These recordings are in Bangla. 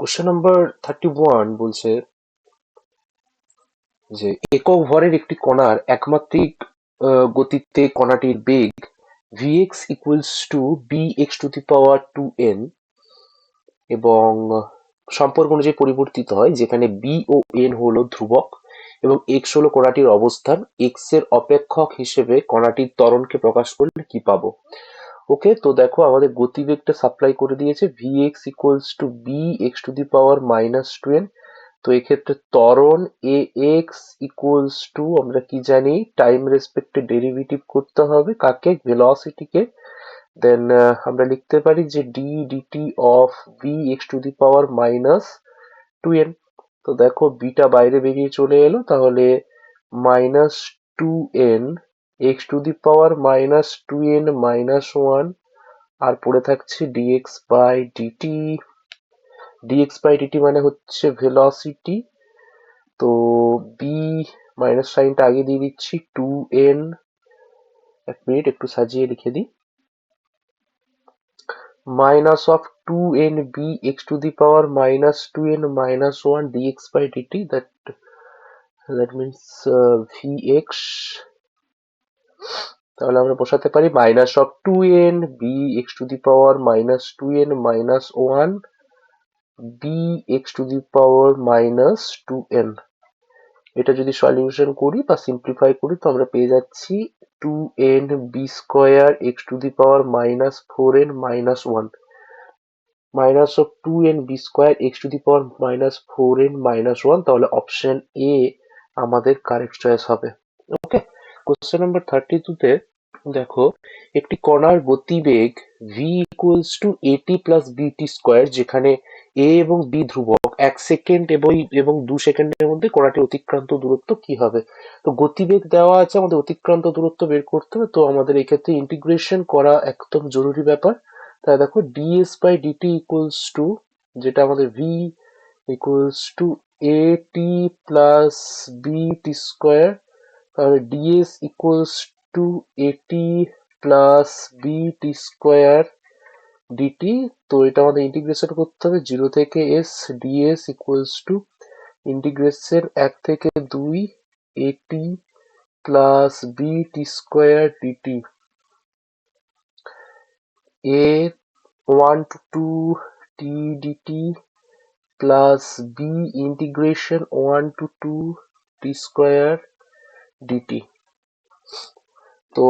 কোশ্চেন নাম্বার থার্টি ওয়ান বলছে যে, একক ভরের একটি কণার একমাত্রিক গতিতে কণাটির বেগ vx equals to B X to the power two N এবং সম্পর্ক অনুযায়ী পরিবর্তিত হয়, যেখানে বি ও এন হলো ধ্রুবক এবং এক্স হলো কণাটির অবস্থান। এক্সের অপেক্ষক হিসেবে কণাটির ত্বরণকে প্রকাশ করলে কি পাবো? ওকে, তো দেখো আমাদের গতিবেগটা সাপ্লাই করে দিয়েছে V X equals to B X to the power minus two N তো এক্ষেত্রে ত্বরণ এ এক্স ইকুয়ালস টু আমরা কি জানি টাইম রেসপেক্টে ডেরিভেটিভ করতে হবে কাকে ভেলোসিটিকে দেন আমরা লিখতে পারি যে D DT of V X to the power minus two N তো দেখো বিটা বাইরে বেরিয়ে চলে এলো, তাহলে minus two N X to the power minus two N minus one আর পড়ে থাকছে DX by DT DX by DT মানে হচ্ছে ভেলোসিটি তো বি মাইনাস সাইনটা আগে দিয়ে দিচ্ছি টু এন এক মিনিট একটু সাজিয়ে লিখে দিই। minus of 2nb x to the power minus 2n minus 1 dx by dt that that means uh, vx তাহলে আমরা বসাতে পারি minus of two N B X to the power minus two N minus one B X to the power minus two N এটা যদি সলিউশন করি বা সিম্পলিফাই করি, তো আমরা পেয়ে যাচ্ছি two N B square X to the power minus four N minus one minus of two N B square X to the power minus four N minus one তাহলে অপশন এ আমাদের কারেক্ট চয়েস হবে। কোশ্চেন নাম্বার থার্টি টুতে দেখো, একটি কণার গতিবেগ V equals to A T plus B T square যেখানে এ এবং বি ধ্রুবক, এক সেকেন্ড এবং এবং দু সেকেন্ডের মধ্যে কণাটির অতিক্রান্ত দূরত্ব কি হবে? তো গতিবেগ দেওয়া আছে, আমাদের অতিক্রান্ত দূরত্ব বের করতে হবে, তো আমাদের এক্ষেত্রে ইন্টিগ্রেশন করা একদম জরুরি ব্যাপার। তাই দেখো DS by DT equals to যেটা আমাদের V equals to A T plus B T square তাহলে DS equals to A T plus B T square DT তো এটা আমাদের ইন্টিগ্রেশন করতে হবে। জিরো থেকে S DS equals to integration এক থেকে দুই A T plus B T square DT a 1 to 2 t dt plus b integration 1 to 2 t square dt তো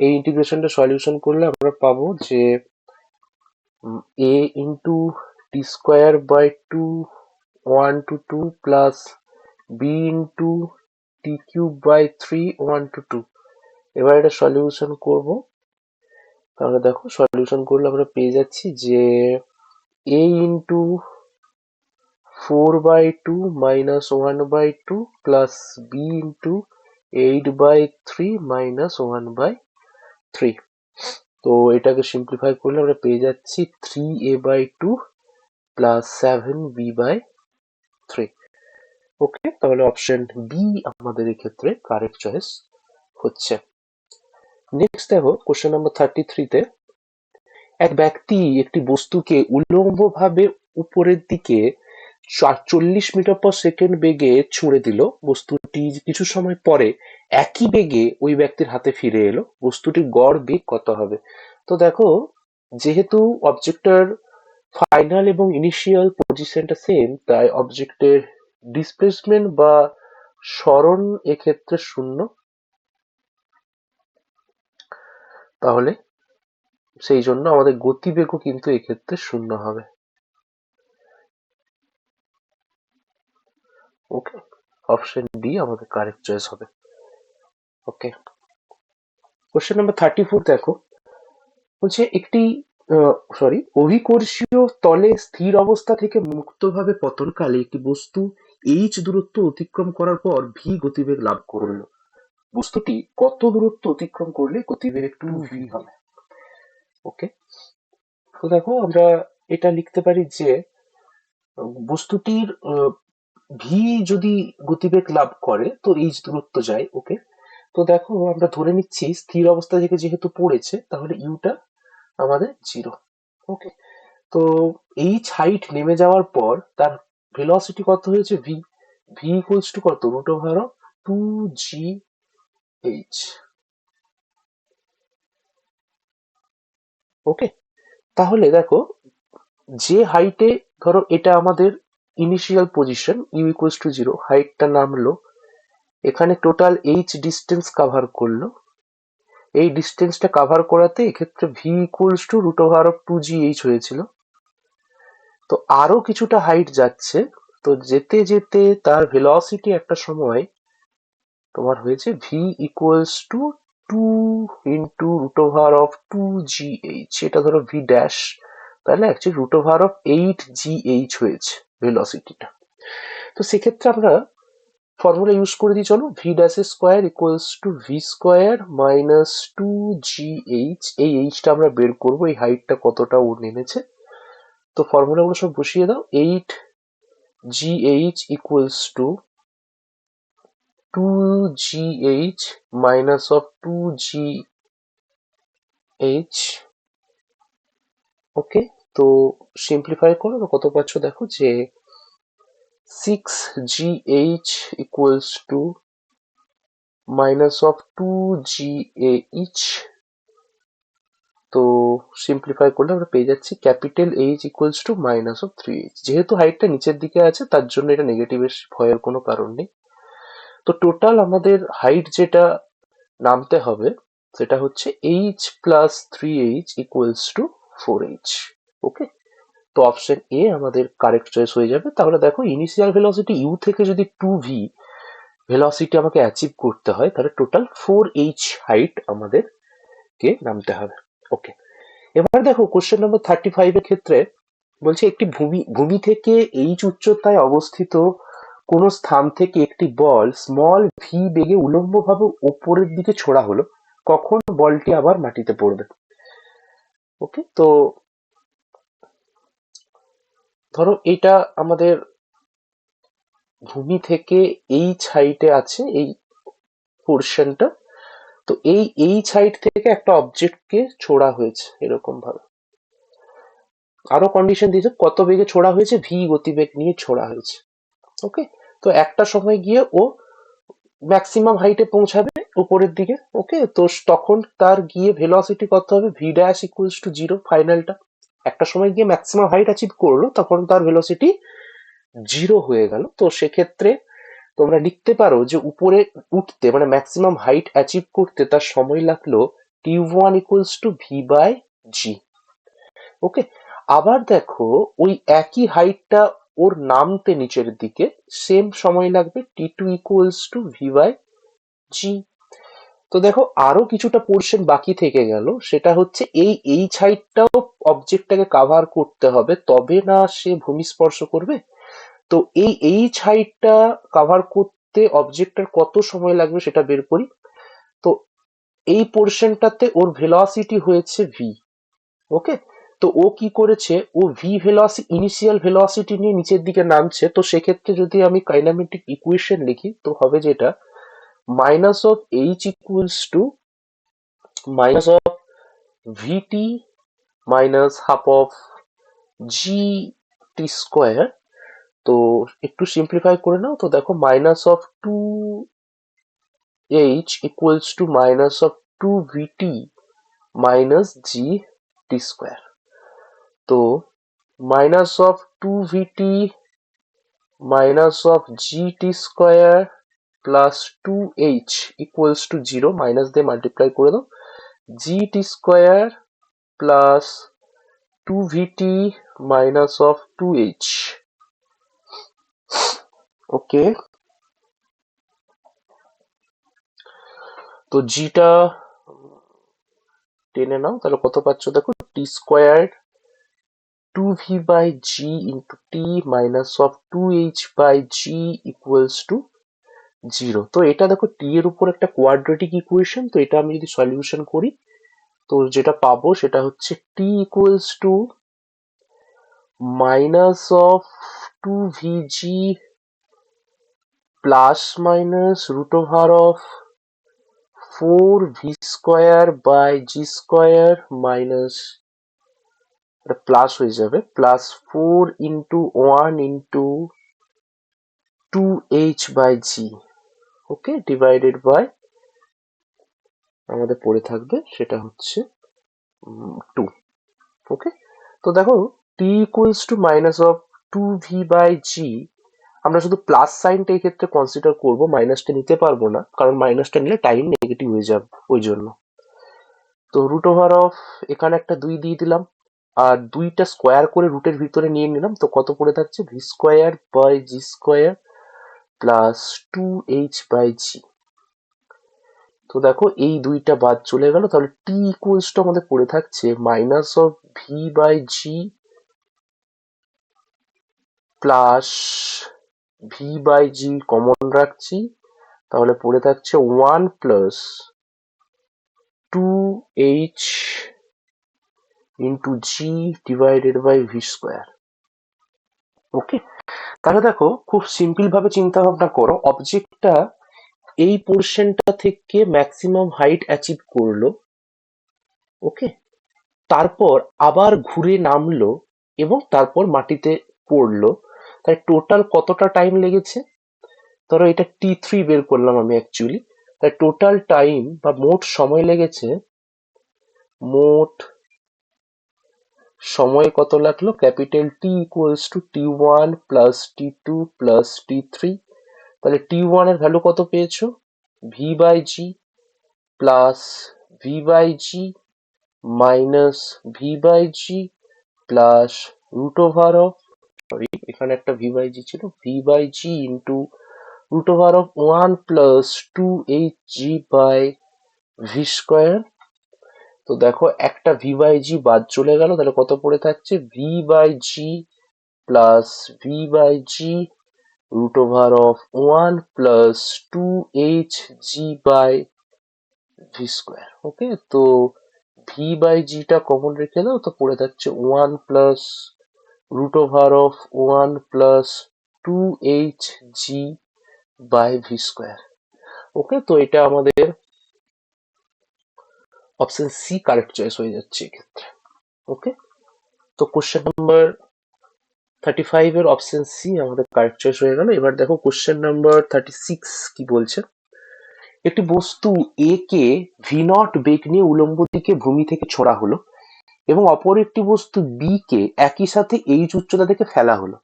এই ইন্টিগ্রেশনটা সলিউশন করলে আমরা পাবো যে a into T square by two one to two plus B into T cube by three one to two এবার এটা সলিউশন করব। তাহলে দেখো সলিউশন করলে আমরা পেয়ে যাচ্ছি যে A into four by two minus one by two plus B into eight by three minus one by three তো এটাকে সিম্পলিফাই করলে আমরা পেয়ে যাচ্ছি three A by two plus seven B by three okay তাহলে অপশন বি আমাদের এক্ষেত্রে কারেক্ট চয়েস হচ্ছে। নেক্সট দেখো কোশ্চেন নাম্বার থার্টি থ্রিতে এক ব্যক্তি একটি বস্তুকে উল্লম্বভাবে উপরের দিকে চল্লিশ মিটার পর সেকেন্ড বেগে ছুঁড়ে দিল। বস্তুটি কিছু সময় পরে একই বেগে ওই ব্যক্তির হাতে ফিরে এলো। বস্তুটির গড় বেগ কত হবে? তো দেখো, যেহেতু অবজেক্টের ফাইনাল এবং ইনিশিয়াল পজিশনটা সেম তাই অবজেক্টের ডিসপ্লেসমেন্ট বা স্মরণ এক্ষেত্রে শূন্য। তাহলে সেই জন্য আমাদের গতিবেগও কিন্তু এক্ষেত্রে শূন্য হবে। ওকে অপশন বি আমাদের কারেক্ট চয়েস হবে। Okay question number thirty four দেখো। বলছে, একটি সরি অভিকর্ষীয় তলে স্থির অবস্থা থেকে মুক্তভাবে পতনকালে একটি বস্তু এইচ দূরত্ব অতিক্রম করার পর ভি গতিবেগ লাভ করল। বস্তুটি কত দূরত্ব অতিক্রম করলে গতিবেগ একটু ভি হবে? ওকে তো দেখো, আমরা এটা লিখতে পারি যে, বস্তুটির ভি যদি গতিবেগ লাভ করে, তো এইচ দূরত্ব যায় ওকে তো দেখো, আমরা ধরে নিচ্ছি স্থির অবস্থা থেকে যেহেতু পড়েছে, তাহলে ইউটা আমাদের জিরো ওকে তো এইচ হাইট নেমে যাওয়ার পর, তার ভেলোসিটি কত হয়েছে ভি ভি ইকুয়ালস টু কত? Root over two G H okay তাহলে দেখো, যে হাইটে ধরো এটা আমাদের initial position U equals to zero হাইটটা নামলো, এখানে টোটাল এইচ ডিস্টেন্স কাভার করল, এই ডিস্টেন্সটা কাভার করাতে এক্ষেত্রে V equals to root over of two G H হয়েছিল, তো আরও কিছুটা হাইট যাচ্ছে, তো যেতে যেতে তার ভেলোসিটি একটা সময় তোমার হয়েছে V equals to two into root over of two G H এটা ধরো ভি ড্যাশ তাহলে actually root over of eight G H হয়েছে। ভেলোসিটিটা তো সেক্ষেত্রে আমরা ফর্মুলা ইউজ করে দিই, চলো V dash square equals to V square minus two G H এই এইচটা আমরা বের করব, এই হাইটটা কতটা ও নেমেছে? তো ফর্মুলাগুলো সব বসিয়ে দাও eight G H equals to two G H minus of two G H okay তো সিম্পলিফাই করো তো কত পাচ্ছ দেখো যে six G H equals to minus of two G H তো সিম্পলিফাই করলে আমরা পেয়ে যাচ্ছি capital H equals to minus of three H যেহেতু হাইটটা নিচের দিকে আছে, তার জন্য এটা নেগেটিভের ভয়ের কোনো কারণ নেই। তো টোটাল আমাদের হাইট যেটা নামতে হবে, সেটা হচ্ছে H plus three H equals to four H okay তো অপশন এ আমাদের কারেক্ট চয়েস হয়ে যাবে। তাহলে দেখো ইনিশিয়াল ভেলোসিটি ইউ থেকে যদি টু ভি ভেলোসিটি আমাকে অ্যাচিভ করতে হয়, তাহলে টোটাল ফোর এইচ হাইট আমাদেরকে নামতে হবে। ওকে এবার দেখো কোশ্চেন নম্বর থার্টি ফাইভের ক্ষেত্রে বলছে, একটি ভূমি ভূমি থেকে এইচ উচ্চতায় অবস্থিত কোন স্থান থেকে একটি বল স্মল ভি বেগে উলম্বভাবে ওপরের দিকে ছোড়া হলো। কখন বলটি আবার মাটিতে পড়বে? ওকে তো ধরো এটা আমাদের ভূমি থেকে এই হাইটে আছে, এই পোর্শনটা তো এই এই হাইট থেকে একটা অবজেক্টকে ছোড়া হয়েছে এরকম ভাবে আরও কন্ডিশন দিয়েছে কত বেগে ছোড়া হয়েছে? ভি গতিবেগ নিয়ে ছোড়া হয়েছে। ওকে তো একটা সময় গিয়ে ও ম্যাক্সিমাম হাইটে পৌঁছাবে উপরের দিকে। ওকে তো তখন তার গিয়ে ভেলোসিটি কত হবে? V dash equals to zero ফাইনালটা একটা সময় গিয়ে ম্যাক্সিমাম হাইট অ্যাচিভ করল, তখন তার ভেলোসিটি জিরো হয়ে গেল। তো সেক্ষেত্রে তোমরা লিখতে পারো যে উপরে উঠতে মানে ম্যাক্সিমাম হাইট অ্যাচিভ করতে তার সময় লাগল T one equals to V by G okay আবার দেখো, ওই একই হাইটটা ওর নামতে নিচের দিকে সেম সময় লাগবে T two equals to V by G তো দেখো, আরও কিছুটা পোর্শন বাকি থেকে গেল। সেটা হচ্ছে এই এই হাইটটাও অবজেক্টটাকে কাভার করতে হবে। তবে না সে ভূমি স্পর্শ করবে? তো এই এই হাইটটা কাভার করতে অবজেক্টটার কত সময় লাগবে সেটা বের করি। তো এই পোর্শনটাতে ওর ভেলোসিটি হয়েছে ভি ওকে তো ও কি করেছে? ও ভি ভেলোসি ইনিশিয়াল ভেলোসিটি নিয়ে নিচের দিকে নামছে। তো সেক্ষেত্রে যদি আমি কাইনামেটিক ইকুয়েশন লিখি, তো হবে যেটা of H equals to minus of V T minus half of G T square তো একটু সিম্পলিফাই করে নাও। তো দেখো minus of two H equals to minus of two V T minus G T square তো minus of two V T minus of G T square plus two H equals to zero minus দিয়ে মাল্টিপ্লাই করে দাও। G T square plus two V T minus of two H okay তো জিটা টেনে নাও, তাহলে কত পাচ্ছ দেখো? T square two V by G into T minus of two H by G equals to zero তো এটা দেখো টি এর উপর একটা কোয়াড্রেটিক ইকুয়েশন তো এটা আমি যদি সলিউশন করি, তো যেটা পাবো সেটা হচ্ছে T equals to minus of two V G plus minus root over of four V square by G square minus plus হয়ে যাবে plus four into one into two H by G okay divided by আমাদের পড়ে থাকবে সেটা হচ্ছে টু ওকে তো দেখো T equals to minus of two V by G আমরা শুধু প্লাস সাইনটা এই ক্ষেত্রে কনসিডার করব মাইনাসটা নিতে পারব না, কারণ মাইনাসটা নিলে টাইম নেগেটিভ হয়ে যাবে ওই জন্য। তো রুট ওভার অফ এখানে একটা দুই দিয়ে দিলাম, আর দুইটা স্কোয়ার করে রুটের ভিতরে নিয়ে নিলাম, তো কত পড়ে থাকছে? V square by G square plus two H by G তো দেখো, এই দুইটা বাদ চলে গেল। তাহলে টি ইকুয়ালস টু আমাদের পড়ে থাকছে minus of V by G plus V by G common রাখছি। তাহলে পড়ে থাকছে one plus two H into G divided by V square okay তাহলে দেখো, খুব সিম্পল ভাবে চিন্তা ভাবনা করো অবজেক্টটা এই পোর্শনটা থেকে ম্যাক্সিমাম হাইট অ্যাচিভ করল ওকে তারপর আবার ঘুরে নামলো এবং তারপর মাটিতে পড়ল। তাই টোটাল কতটা টাইম লেগেছে? ধরো এটা টি থ্রি বের করলাম আমি অ্যাকচুয়ালি তাই টোটাল টাইম বা মোট সময় লেগেছে, মোট সময় কত লাগল? Capital T equals to T one plus T two plus T three তাহলে টি ওয়ানের ভ্যালু কত পেয়েছ? V by G plus V by G minus V by G plus root over of sorry এখানে একটা ভি বাই জি ছিল V by G into root over of one plus two H G by V square তো দেখো, একটা ভি বাই জি বাদ চলে গেল, তাহলে কত পড়ে থাকছে? V by G plus V by G root over of 1 plus 2h g by v square okay তো v বাই জিটা কমন রেখে দাও, তো পড়ে থাকছে 1 plus root over of 1 plus 2h g by V square okay তো এটা আমাদের অপশন সি কারেক্ট চয়েস হয়ে যাচ্ছে এক্ষেত্রে। ওকে তো কোশ্চেন নাম্বার থার্টি ফাইভ এর অপশন সি আমাদের কারেক্ট চয়েস হয়ে গেল। এবার দেখো কোশ্চেন নাম্বার থার্টি সিক্স কি বলছে? একটি বস্তু এ কে ভি নট বেগ নিয়ে উলম্ব দিকে ভূমি থেকে ছোড়া হলো এবং অপর একটি বস্তু বি কে একই সাথে এইচ উচ্চতা থেকে ফেলা হলো।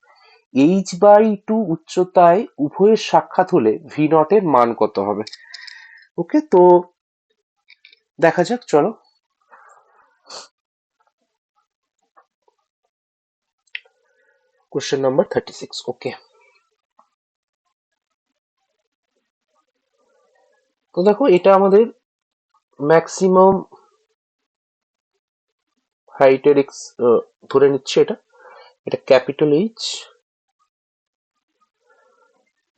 এইচ বাই টু উচ্চতায় উভয়ের সাক্ষাৎ হলে ভি নট এর মান কত হবে? ওকে তো দেখা যাক, চলো। Question number thirty six okay তো দেখো, এটা আমাদের ম্যাক্সিমাম হাইটের এক্স ধরে নিচ্ছে এটা। এটা ক্যাপিটাল এইচ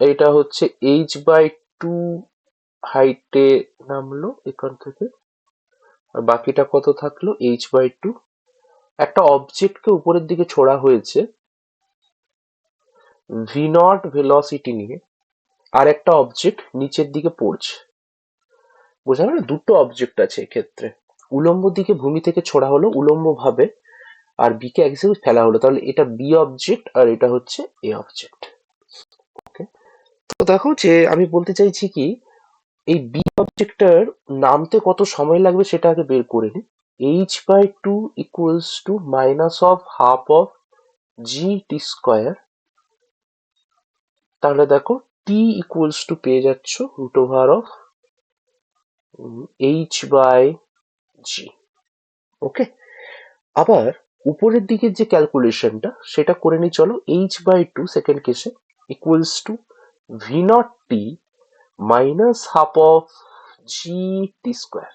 এটা হচ্ছে এইচ বাই টু হাইটে নামলো এখান থেকে। আর বাকিটা কত থাকল? এইচ বাই টু একটা অবজেক্টকে উপরের দিকে ছোড়া হয়েছে ভি নট ভেলোসিটি নিয়ে আর একটা অবজেক্ট নিচের দিকে পড়ছে। বোঝা গেল? দুটো অবজেক্ট আছে এক্ষেত্রে। উলম্ব দিকে ভূমি থেকে ছোড়া হলো উলম্ব ভাবে আর বি কে একসাথে ফেলা হলো। তাহলে এটা বি অবজেক্ট আর এটা হচ্ছে এ অবজেক্ট ওকে তো দেখো যে আমি বলতে চাইছি কি এই বি অবজেক্টটার নামতে কত সময় লাগবে সেটা আগে বের করে নি। H by two equals to minus of half of G T square তাহলে দেখো টি ইকুয়ালস টু পেয়ে যাচ্ছ root over of H by G okay আবার উপরের দিকের যে ক্যালকুলেশনটা সেটা করে নিই চলো এইচ বাই টু সেকেন্ড কেসে equals to V not T minus half of G T square.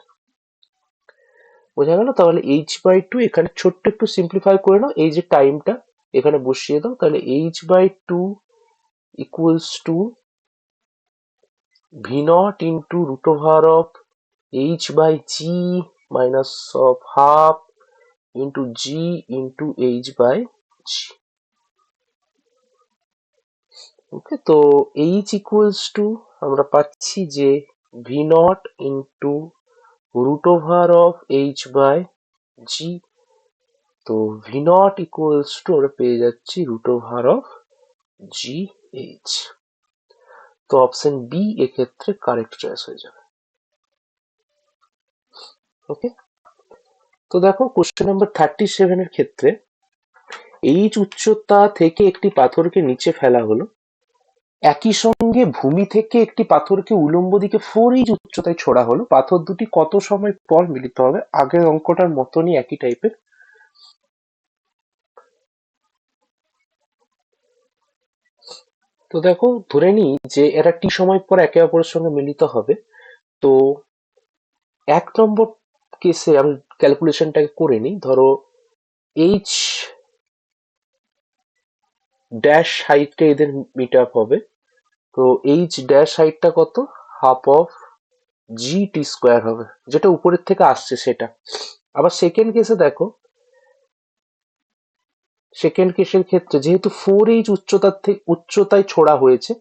বোঝা গেল? তাহলে এইচ বাই টু এখানে ছোট্ট একটু সিম্পলিফাই করে নাও। এই যে টাইমটা এখানে বসিয়ে দাও। তাহলে H by two equals to V not into root over of H by G minus of half into G into H by G okay তো এইচ ইকুয়ালস টু আমরা পাচ্ছি যে V not into root over of H by G তো ভি নট ইকুয়ালস টু আমরা পেয়ে যাচ্ছি root over of G H তো অপশন বি এক্ষেত্রে কারেক্ট চয়েস হয়ে যাবে। ওকে তো দেখো কোশ্চেন নাম্বার থার্টি সেভেনের ক্ষেত্রে এইচ উচ্চতা থেকে একটি পাথরকে নিচে ফেলা হলো। একই সঙ্গে ভূমি থেকে একটি পাথরকে উলম্ব দিকে ফোর ইঞ্চ উচ্চতায় ছোড়া হলো। পাথর দুটি কত সময় পর মিলিত হবে? আগের অঙ্কটার মতনই একই টাইপের তো দেখো, ধরে নিই যে এরা টি সময় পর একে অপরের সঙ্গে মিলিত হবে। তো এক নম্বর কেসে আমি ক্যালকুলেশনটাকে করে নিই। ধরো এইচ ড্যাশ হাইটে এদের মিট আপ হবে। তো এইচ ড্যাশ হাইটটা কত? Half of G T square হবে, যেটা উপরের থেকে আসছে সেটা। আবার সেকেন্ড কেসে দেখো সেকেন্ড কেসের ক্ষেত্রে যেহেতু ফোর এইচ উচ্চতার থেকে উচ্চতায় ছোড়া হয়েছে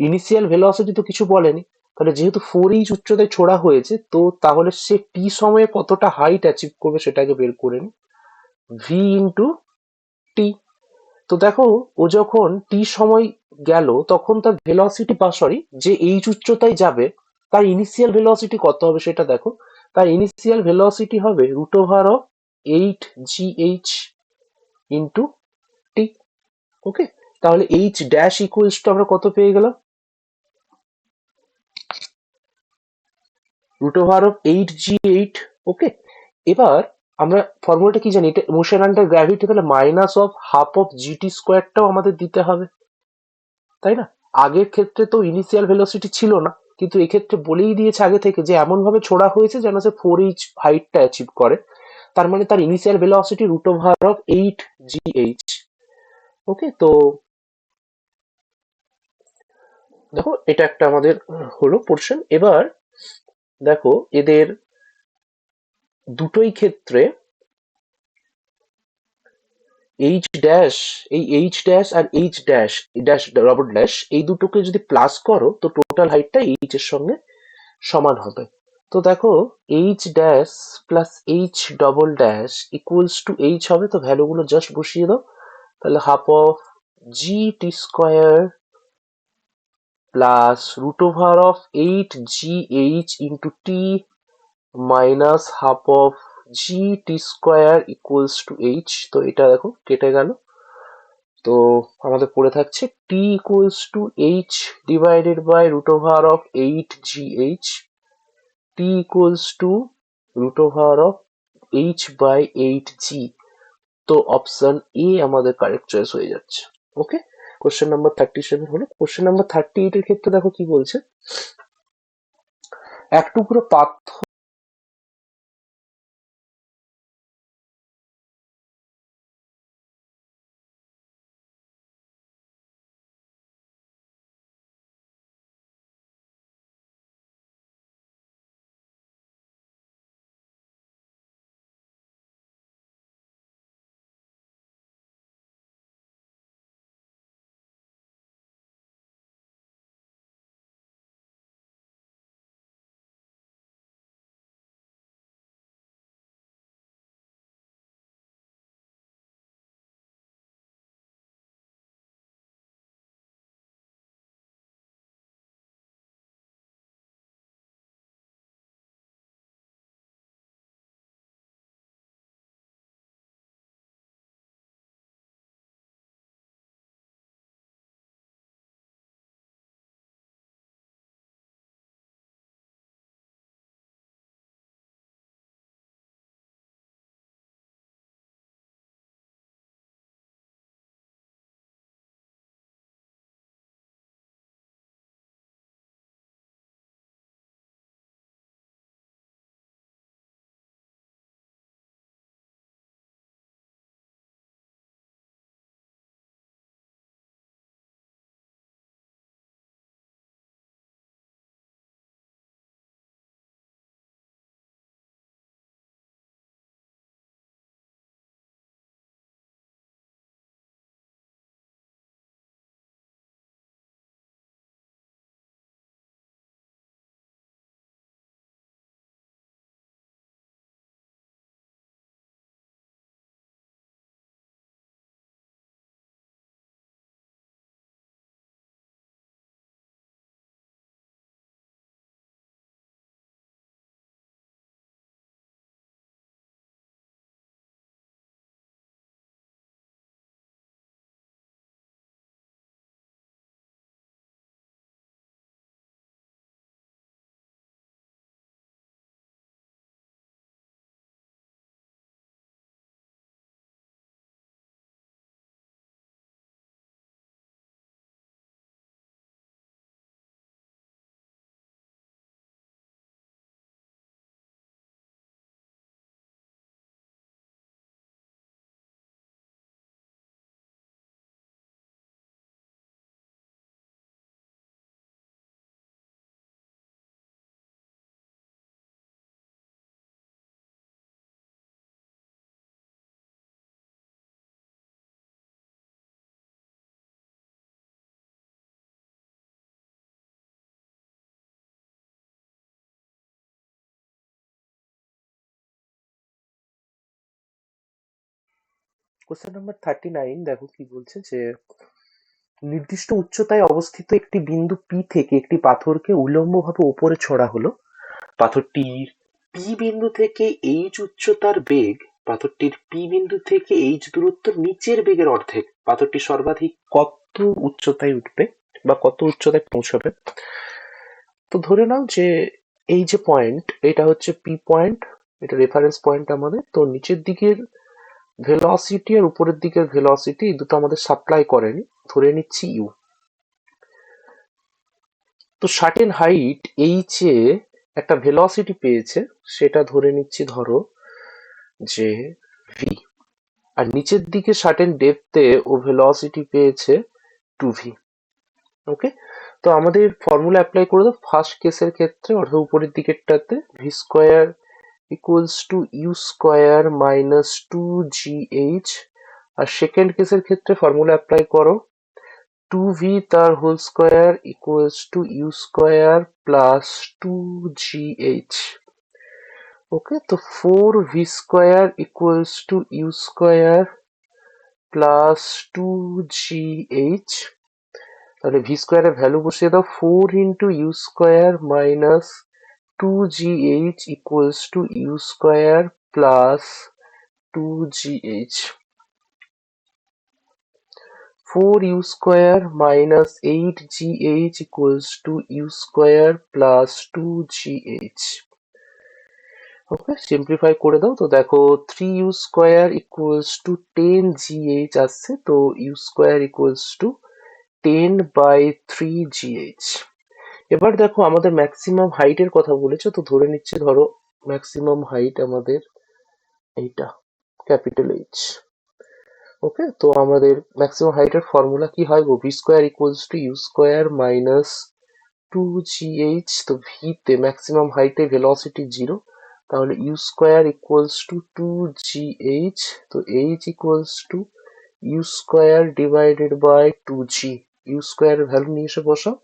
ইনিশিয়াল ভেলোসিটি তো কিছু বলেনি, তাহলে যেহেতু ফোর ইঞ্চ উচ্চতায় ছোড়া হয়েছে, তো তাহলে সে টি সময়ে কতটা হাইট অ্যাচিভ করবে সেটাকে বের করে নি। ভি ইন্টু টি তো দেখো, ও যখন টি সময় গেল, তখন তার ভেলোসিটি বা সরি যে এইচ উচ্চতায় যাবে, তার ইনিশিয়াল ভেলোসিটি কত হবে সেটা দেখো, তার ইনিশিয়াল ভেলোসিটি হবে root over of eight G H into T okay তাহলে এইচ ড্যাশ ইকুয়ালস টু আমরা কত পেয়ে গেলাম? Root over of eight G eight okay এবার আমরা ফর্মুলাটা কি জানি? এটা মোশন আন্ডার গ্র্যাভিটি তাহলে minus of half of G T স্কোয়ারটাও আমাদের দিতে হবে। তাই না? আগের ক্ষেত্রে তো ইনিশিয়াল ভেলোসিটি ছিল না, কিন্তু এক্ষেত্রে বলেই দিয়েছে আগে থেকে যে এমন ভাবে ছোড়া হয়েছে যেন সে ফোর এইচ হাইটটা অ্যাচিভ করে। তার মানে তার initial velocity root over of eight G H okay তো দেখো, এটা একটা আমাদের হলো পোর্শন এবার দেখো, এদের দুটোই ক্ষেত্রে এইচ ড্যাশ এই এইচ ড্যাশ আর এইচ ড্যাশ ড্যাশ রবট ড্যাশ এই দুটোকে যদি প্লাস করো, তো টোটাল হাইটটা এইচ এর সঙ্গে সমান হবে। তো দেখো H dash plus H double dash equals to H হবে, তো ভ্যালুগুলো জাস্ট বসিয়ে দাও। তাহলে half of G T square plus root over of eight G H into T minus half of G T square equals to H তো এটা দেখো, কেটে গেল। তো আমাদের পড়ে থাকছে T equals to H divided by root over of eight G H T equals to root over of H by eight G তো অপশন এ আমাদের কারেক্ট চয়েস হয়ে যাচ্ছে। Okay question number thirty seven হলো। কোশ্চেন নাম্বার থার্টি এইট এর ক্ষেত্রে দেখো কি বলছে? এক টুকরো পাথর কোশ্চেন নাম্বার থার্টি নাইন দেখো কি বলছে যে, নির্দিষ্ট উচ্চতায় অবস্থিত একটি বিন্দু পি থেকে একটি পাথরকে উলম্বভাবে উপরে ছোড়া হলো। পাথরটির পি বিন্দু থেকে এইচ উচ্চতার বেগ, পাথরটির পি বিন্দু থেকে এইচ দূরত্ব নিচের বেগের অর্ধেক। পাথরটি সর্বাধিক কত উচ্চতায় উঠবে বা কত উচ্চতায় পৌঁছাবে? তো ধরে নাও যে, এই যে পয়েন্ট এটা হচ্ছে পি পয়েন্ট এটা রেফারেন্স পয়েন্ট আমাদের। তো নিচের দিকের ভেলোসিটি আর উপরের দিকের ভেলোসিটি এই দুটো আমাদের সাপ্লাই করেনি। ধরে নিচ্ছি ইউ তো সার্টেন হাইট এইচ এ একটা ভেলোসিটি পেয়েছে, সেটা ধরে নিচ্ছি ধরো যে ভি আর নিচের দিকে সার্টেন ডেপথে ও ভেলোসিটি পেয়েছে টু ভি ওকে তো আমাদের ফর্মুলা অ্যাপ্লাই করে দাও। ফার্স্ট কেসের ক্ষেত্রে অর্থাৎ উপরের দিকেরটাতে V square U square minus two G H আর সেকেন্ড কেসের ক্ষেত্রে ফর্মুলা অ্যাপ্লাই করো। টু ভি তার whole square equals to U square plus two G H okay তো four V square equals to U square plus two G H তাহলে ভি স্কোয়ারের ভ্যালু বসিয়ে দাও four into U square minus two U square plus two G H four U square minus eight G H equals to U square plus two G H okay simplify করে দাও। তো দেখো three U square equals to ten G H আসছে। তো U square equals to ten by three G H এবার দেখো আমাদের ম্যাক্সিমাম হাইটের কথা বলেছে, তো ধরে নিচ্ছে ধরো ম্যাক্সিমাম হাইট আমাদের এইটা ক্যাপিটাল এইচ ওকে তো আমাদের ম্যাক্সিমাম হাইটের ফর্মুলা কি হয়? গো V square equals to U square minus two G H তো ভিতে ম্যাক্সিমাম হাইটে ভেলোসিটি জিরো তাহলে U square equals to two G H তো H equals to U square divided by two G U square value নিয়ে এসে বসাও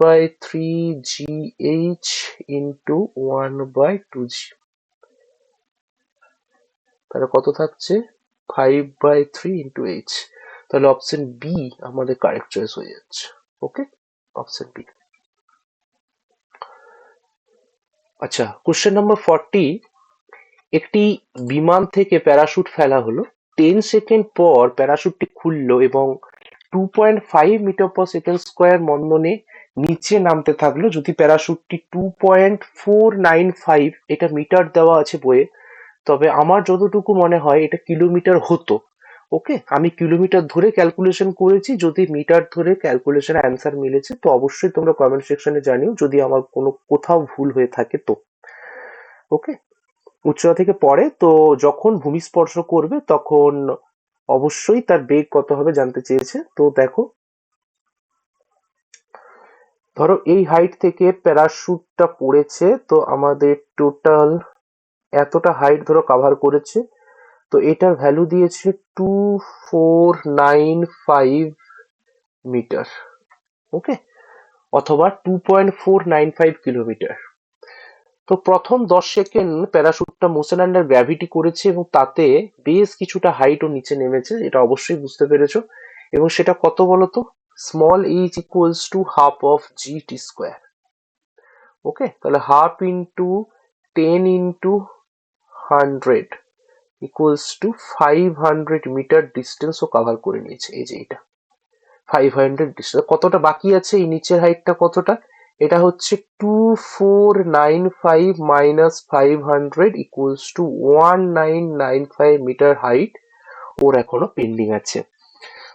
by three G H into one by two G তাহলে কত থাকছে? Five by three into H তাহলে অপশন বি আমাদের কারেক্ট চয়েস হয়ে যাচ্ছে ওকে অপশন বি আচ্ছা কোশ্চেন নাম্বার ফর্টি একটি বিমান থেকে প্যারাশুট ফেলা হলো। টেন সেকেন্ড পর প্যারাশুটটি খুললো এবং two point five metre per second square মন্দনে নিচে নামতে থাকল। যদি প্যারাশুটটি two point four nine five এটা মিটার দেওয়া আছে বইয়ে, তবে আমার যতটুকু মনে হয় এটা কিলোমিটার হতো। ওকে? আমি কিলোমিটার ধরে ক্যালকুলেশন করেছি। যদি মিটার ধরে ক্যালকুলেশন অ্যান্সার মিলেছে, তো অবশ্যই তোমরা কমেন্ট সেকশনে জানিও, যদি আমার কোনো কোথাও ভুল হয়ে থাকে তো। ওকে? উচ্চতা থেকে পরে, তো যখন ভূমিস্পর্শ করবে, তখন অবশ্যই তার বেগ কত হবে জানতে চেয়েছে। তো দেখো, ধরো এই হাইট থেকে প্যারাশুটটা পড়েছে, তো আমাদের টোটাল এতটা হাইট ধরো কাভার করেছে। তো এটার ভ্যালু দিয়েছে two four nine five metre okay অথবা two point four nine five kilometre তো প্রথম দশ সেকেন্ড প্যারাশুটটা মোশন আন্ডার গ্র্যাভিটি করেছে এবং তাতে বেশ কিছুটা হাইটও নিচে নেমেছে, এটা অবশ্যই বুঝতে পেরেছ। এবং সেটা কত বলতো? Small H equals to half of G T square okay তাহলে half into ten into hundred equals to five hundred metre ডিস্টেন্সও cover করে নিয়েছে, এই যে এটা। ফাইভ হান্ড্রেড ডিস্টেন্স কতটা বাকি আছে? এই নিচের হাইটটা কতটা? এটা হচ্ছে two four nine five minus five hundred equals to one nine nine five metre height ওর এখনও পেন্ডিং আছে।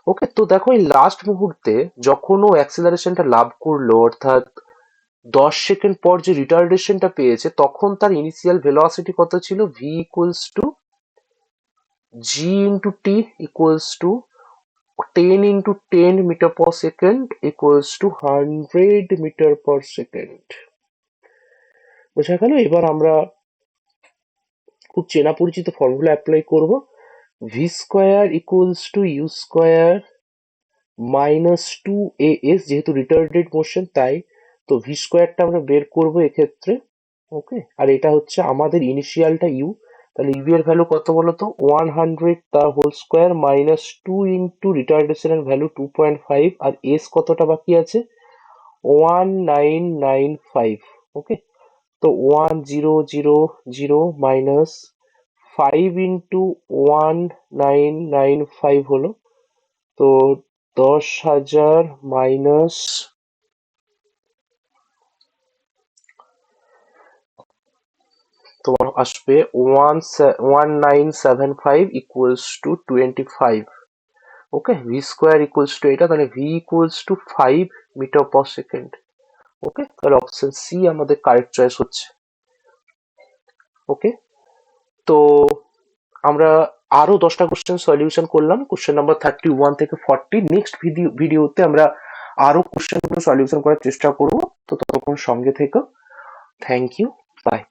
ওকে তো দেখো এই লাস্ট মুহূর্তে যখন ও অ্যাক্সেলারেশনটা লাভ করল, অর্থাৎ দশ সেকেন্ড পর যে রিটার্ডেশনটা পেয়েছে, তখন তার ইনিশিয়াল ভেলোসিটি কত ছিল? V equals to G into T equals to ten into ten metre per second equals to hundred metre per second বোঝা গেল? এবার আমরা খুব চেনা পরিচিত ফর্মুলা অ্যাপ্লাই করব। V square equals to U square minus two A S যেহেতু রিটার্ডেড মোশন তাই তো ভি স্কোয়ারটা আমরা বের করব এক্ষেত্রে। ওকে আর এটা হচ্ছে আমাদের ইনিশিয়ালটা ইউ তাহলে ইভি এর ভ্যালু কত বলতো? ওয়ান হান্ড্রেড তার whole square minus two into রিটার্ডেশনের value two point five আর এস কতটা বাকি আছে? One nine nine five okay তো one zero zero zero minus five into one nine nine five হলো। তো দশ হাজার মাইনাস তোমার আসবে one one nine seven five equals to twenty five okay V square equals to এটা, তাহলে V equals to five metre per second okay তাহলে অপশন সি আমাদের কারেক্ট চয়েস হচ্ছে ওকে তো আমরা আরও দশটা কোশ্চেন সলিউশন করলাম কোশ্চেন নাম্বার থার্টি ওয়ান থেকে ফর্টি নেক্সট ভিডিও ভিডিওতে আমরা আরও কোশ্চেনগুলো সলিউশন করার চেষ্টা করব, তো তখন সঙ্গে থেকো থ্যাংক ইউ বাই